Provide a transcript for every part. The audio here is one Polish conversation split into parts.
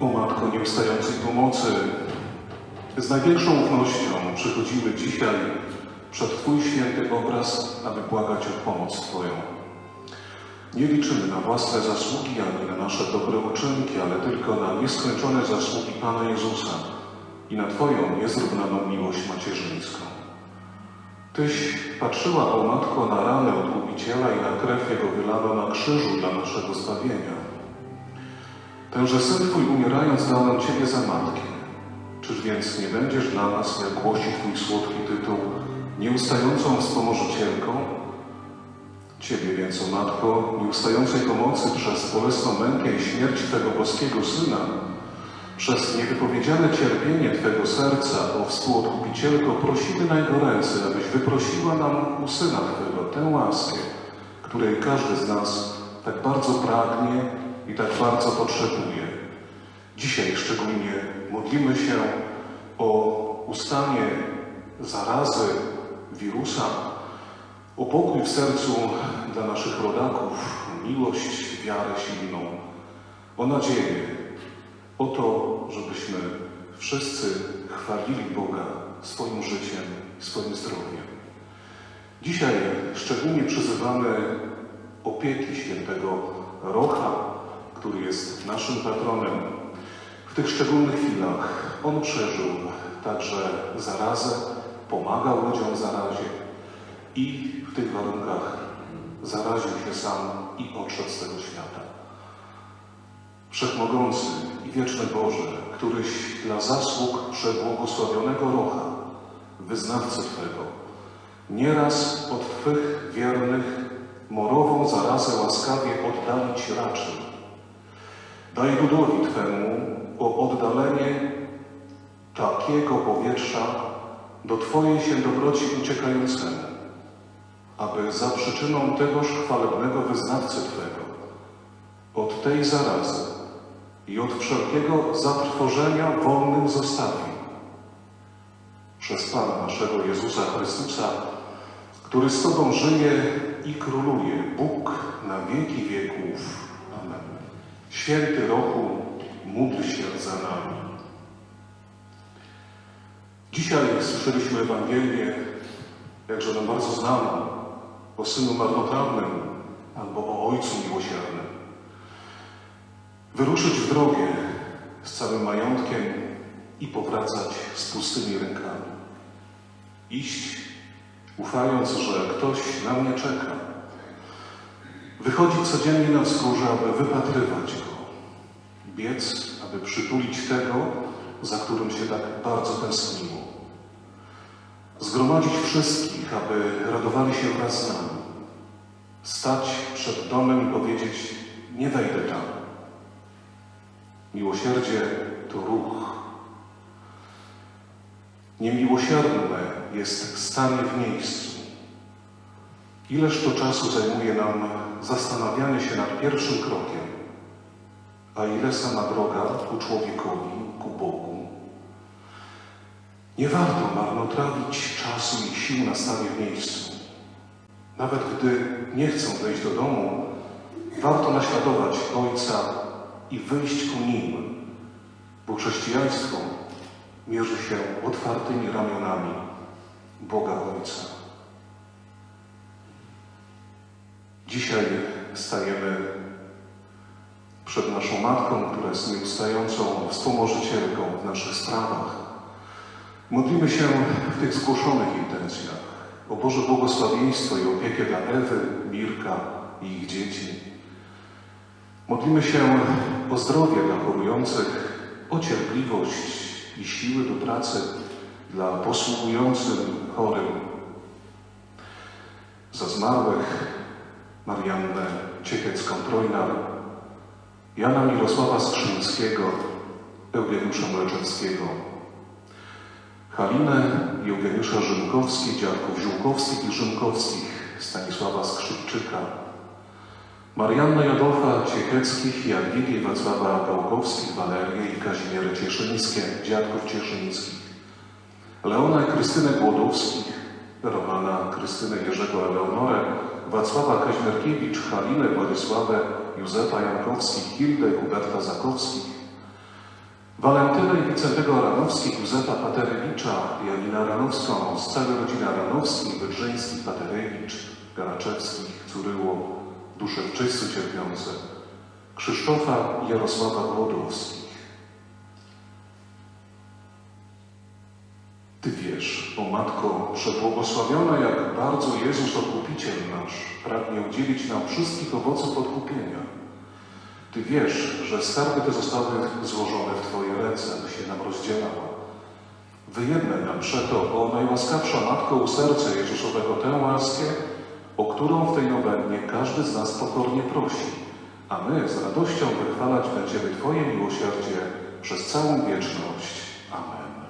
O Matko nieustającej pomocy, z największą ufnością przychodzimy dzisiaj przed Twój święty obraz, aby błagać o pomoc Twoją. Nie liczymy na własne zasługi ani na nasze dobre uczynki, ale tylko na nieskończone zasługi Pana Jezusa i na Twoją niezrównaną miłość macierzyńską. Tyś patrzyła, o Matko, na ranę Odkupiciela i na krew Jego wylano na krzyżu dla naszego zbawienia. Tenże Syn Twój umierając dał nam Ciebie za Matkę. Czyż więc nie będziesz dla nas, jak głosi Twój słodki tytuł, nieustającą wspomożycielką? Ciebie więc, o Matko, nieustającej pomocy przez bolesną mękę i śmierć Twego boskiego Syna, przez niewypowiedziane cierpienie Twego serca, o współodkupicielko, prosimy najgoręcej, abyś wyprosiła nam u Syna Twego tę łaskę, której każdy z nas tak bardzo pragnie i tak bardzo potrzebuje. Dzisiaj szczególnie modlimy się o ustanie zarazy wirusa, o pokój w sercu dla naszych rodaków, miłość, wiarę silną, o nadzieję, o to, żebyśmy wszyscy chwalili Boga swoim życiem, swoim zdrowiem. Dzisiaj szczególnie przyzywamy opieki świętego Rocha, który jest naszym patronem. W tych szczególnych chwilach on przeżył także zarazę, pomagał ludziom w zarazie i w tych warunkach zaraził się sam i odszedł z tego świata. Wszechmogący i wieczny Boże, któryś dla zasług przebłogosławionego Rocha, wyznawcy Twego, nieraz od Twych wiernych morową zarazę łaskawie oddalić raczył. Daj ludowi Twemu o oddalenie takiego powietrza do Twojej się dobroci uciekającemu, aby za przyczyną tegoż chwalebnego wyznawcy Twego od tej zarazy i od wszelkiego zatrwożenia wolnym zostawi. Przez Pana naszego Jezusa Chrystusa, który z Tobą żyje i króluje, Bóg na wieki wieków. Amen. Święty Rochu, módl się za nami. Dzisiaj słyszeliśmy Ewangelię, jakże nam bardzo znaną, o Synu Marnotrawnym albo o Ojcu Miłosiernym. Wyruszyć w drogę z całym majątkiem i powracać z pustymi rękami. Iść, ufając, że ktoś na mnie czeka. Wychodzić codziennie na wzgórze, aby wypatrywać go. Biec, aby przytulić tego, za którym się tak bardzo tęskniło. Zgromadzić wszystkich, aby radowali się wraz z nami. Stać przed domem i powiedzieć, nie wejdę tam. Miłosierdzie to ruch. Niemiłosierne jest stanie w miejscu. Ileż to czasu zajmuje nam zastanawianie się nad pierwszym krokiem, a ile sama droga ku człowiekowi, ku Bogu. Nie warto marnotrawić czasu i sił na stanie w miejscu. Nawet gdy nie chcą wejść do domu, warto naśladować Ojca i wyjść ku nim, bo chrześcijaństwo mierzy się otwartymi ramionami Boga Ojca. Dzisiaj stajemy przed naszą Matką, która jest nieustającą wspomożycielką w naszych sprawach. Modlimy się w tych zgłoszonych intencjach o Boże błogosławieństwo i opiekę dla Ewy, Mirka i ich dzieci. Modlimy się o zdrowie dla chorujących, o cierpliwość i siły do pracy dla posługującym chorym. Za zmarłych Mariannę Ciekiecką-Trojnar, Jana Mirosława Skrzyńskiego, Eugeniusza Mleczewskiego, Halinę Eugeniusza Rzymkowskich, dziadków Ziółkowskich i Rzymkowskich, Stanisława Skrzypczyka, Mariannę i Adolfa Ciecheckich, Jadwigę i Wacława Gałkowskich, Walerię i Kazimierę Cieszyńskie, dziadków Cieszyńskich, Leona i Krystynę Głodowskich, Romana, Krystynę Jerzego Eleonorę, Wacława Kaźmierkiewicz, Halinę, Władysławę, Józefa Jankowskich, Hildę, Huberta Zakowskich, Walentynę i Wicentego Aranowskich, Józefa Paterewicza, Janina Aranowską, z całej rodziny Aranowskich, Wydrzyńskich, Paterewicz, Garaczewskich, Curyło, dusze w cierpiące, Krzysztofa i Jarosława Włodowskich. Ty wiesz, o Matko przebłogosławiona, jak bardzo Jezus Odkupiciel nasz pragnie udzielić nam wszystkich owoców odkupienia. Ty wiesz, że skarby te zostały złożone w Twoje ręce, aby się nam rozdzielała. Wyjednaj nam przeto, o najłaskawsza Matko, u serca Jezusowego tę łaskę, o którą w tej nowennie każdy z nas pokornie prosi, a my z radością wychwalać będziemy Twoje miłosierdzie przez całą wieczność. Amen.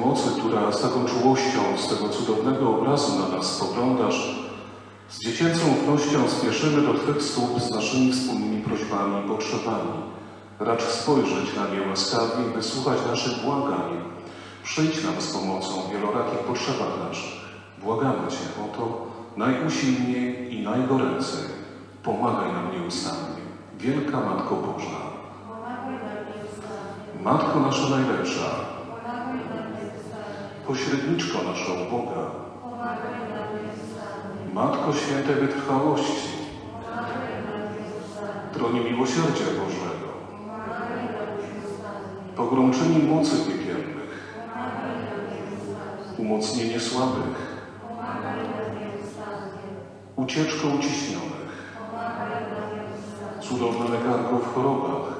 Pomocy, która z taką czułością z tego cudownego obrazu na nas spoglądasz, Z dziecięcą ufnością spieszymy do Twych stóp z naszymi wspólnymi prośbami i potrzebami. Racz spojrzeć na nie łaskawie i wysłuchać naszych błagań. Przyjdź nam z pomocą w wielorakich potrzebach naszych. Błagamy Cię o to najusilniej i najgoręcej. Pomagaj nam nieustannie. Wielka Matko Boża. Matko nasza najlepsza. Pośredniczko nasza u Boga. Matko świętej wytrwałości. Tronie miłosierdzia Bożego. Pogromczyni mocy piekielnych. Umocnienie słabych. Ucieczko uciśnionych. Cudowne lekarko w chorobach.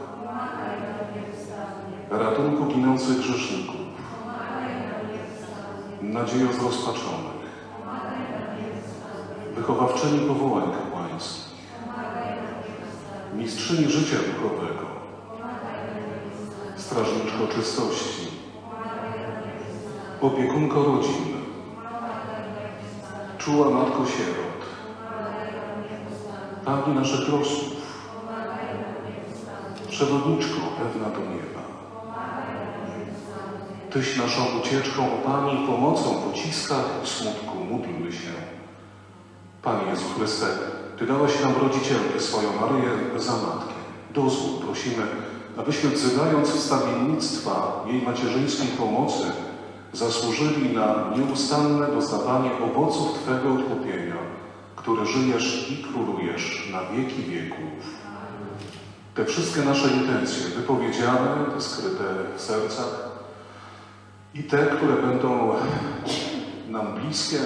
Ratunku ginących grzeszników. Nadziejo zrozpaczonych. Wychowawczyni powołań kapłańskich. Mistrzyni życia duchowego. Strażniczko czystości. Opiekunko rodzin. Czuła matko sierot. Pani naszych losów. Przewodniczko pewna do nieba. Tyś naszą ucieczką, Pani, pomocą w uciskach i smutku módlmy się. Panie Jezu Chryste, Ty dałeś nam rodzicielkę swoją Maryję za matkę. Dozwól prosimy, abyśmy wzywając wstawiennictwa jej macierzyńskiej pomocy, zasłużyli na nieustanne dostawanie owoców Twego odkupienia, który żyjesz i królujesz na wieki wieków. Te wszystkie nasze intencje wypowiedziane, te skryte w sercach i te, które będą nam bliskie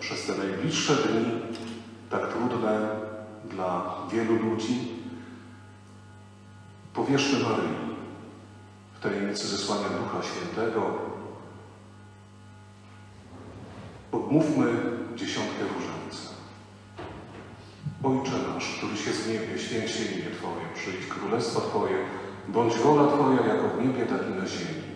przez te najbliższe dni, tak trudne dla wielu ludzi, powierzmy Maryi w tajemnicy zesłania Ducha Świętego. Odmówmy dziesiątkę różańca. Ojcze nasz, któryś jest w niebie, święć się imię Twoje, przyjdź królestwo Twoje, bądź wola Twoja jako w niebie, tak i na ziemi.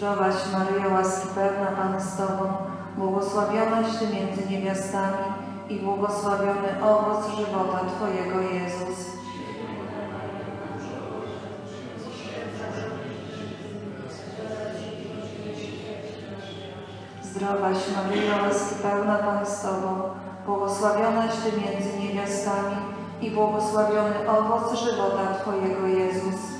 Zdrowaś Maryjo, łaski pełna Pan z Tobą, błogosławionaś Ty między niewiastami i błogosławiony owoc żywota Twojego Jezus. Zdrowaś Maryjo, łaski pełna Pan z Tobą, błogosławionaś Ty między niewiastami i błogosławiony owoc żywota Twojego Jezus.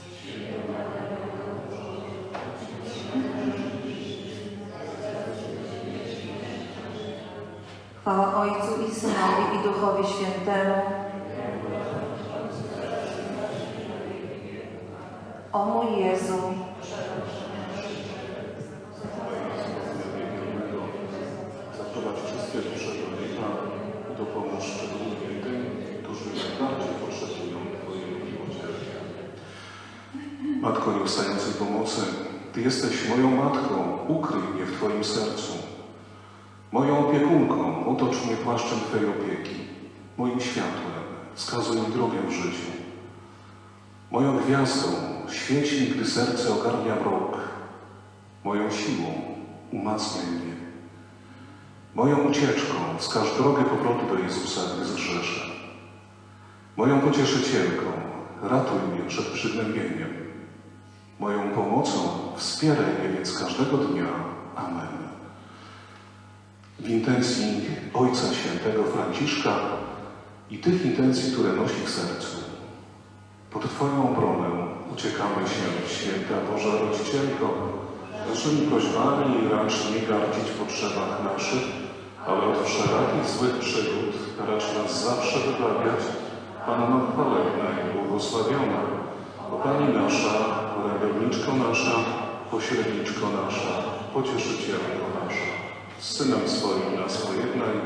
Chwała Ojcu i Synowi i Duchowi Świętemu. O mój Jezu, Zaprowadź wszystkie dusze do nieba dopomóż szczególnie tym, którzy najbardziej potrzebują Twojego miłosierdzia. Matko nieustającej pomocy, Ty jesteś moją matką, ukryj mnie w Twoim sercu. Moją opiekunką, otocz mnie płaszczem Twojej opieki, moim światłem, wskazuj mi drogę w życiu. Moją gwiazdą, świeć mi, gdy serce ogarnia mrok. Moją siłą, umacniaj mnie. Moją ucieczką wskaż drogę powrotu do Jezusa, gdy zgrzeszę. Moją pocieszycielką ratuj mnie przed przygnębieniem. Moją pomocą wspieraj mnie więc każdego dnia. Amen. W intencji Ojca Świętego Franciszka i tych intencji, które nosi w sercu, pod Twoją obronę uciekamy się, Święta Boża Rodzicielko, naszymi prośbami racz nie gardzić w potrzebach naszych, ale od wszelakich złych przygód racz nas zawsze wybawiać. Panno chwalebna i błogosławiona, o Pani nasza, radowniczko nasza, pośredniczko nasza, pocieszycielko nasza. Synem swoim nas pojednaj,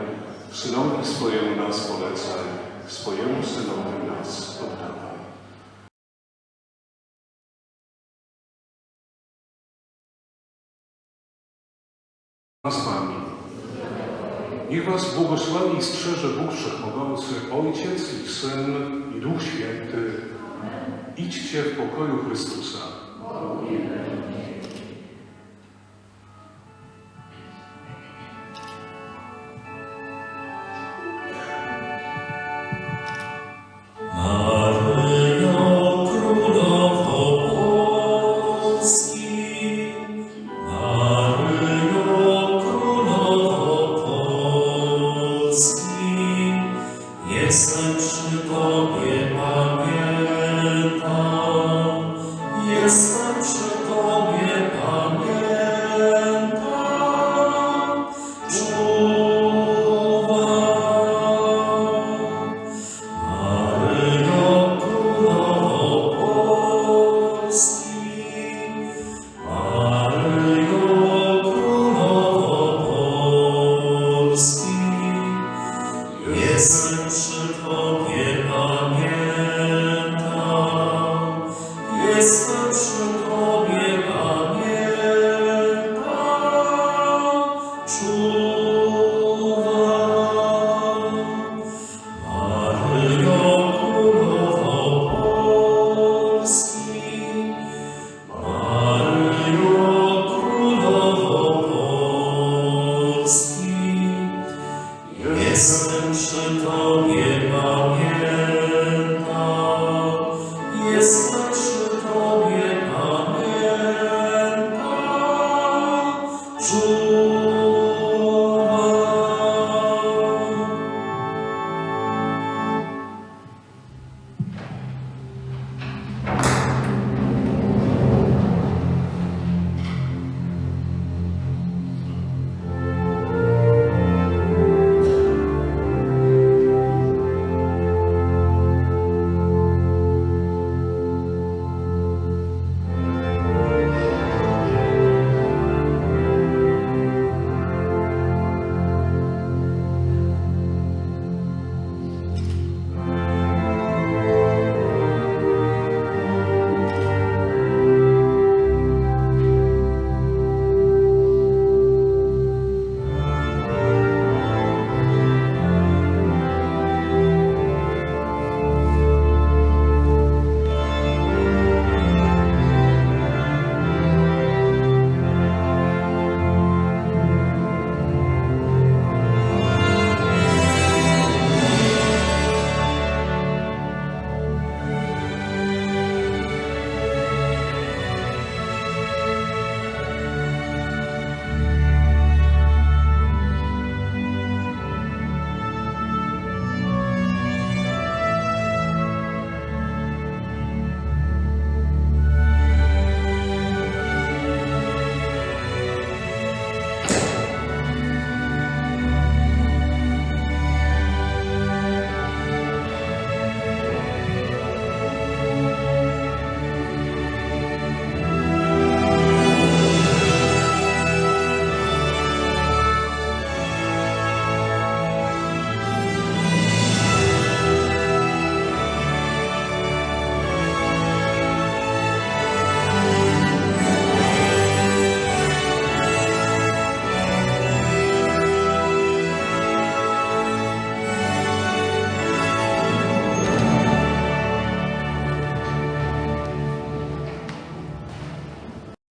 Synowi swojemu nas polecaj, swojemu Synowi nas oddawaj. z Wami. Niech Was błogosławi i strzeże Bóg Wszechmogący, Ojciec i Syn i Duch Święty. Idźcie w pokoju Chrystusa.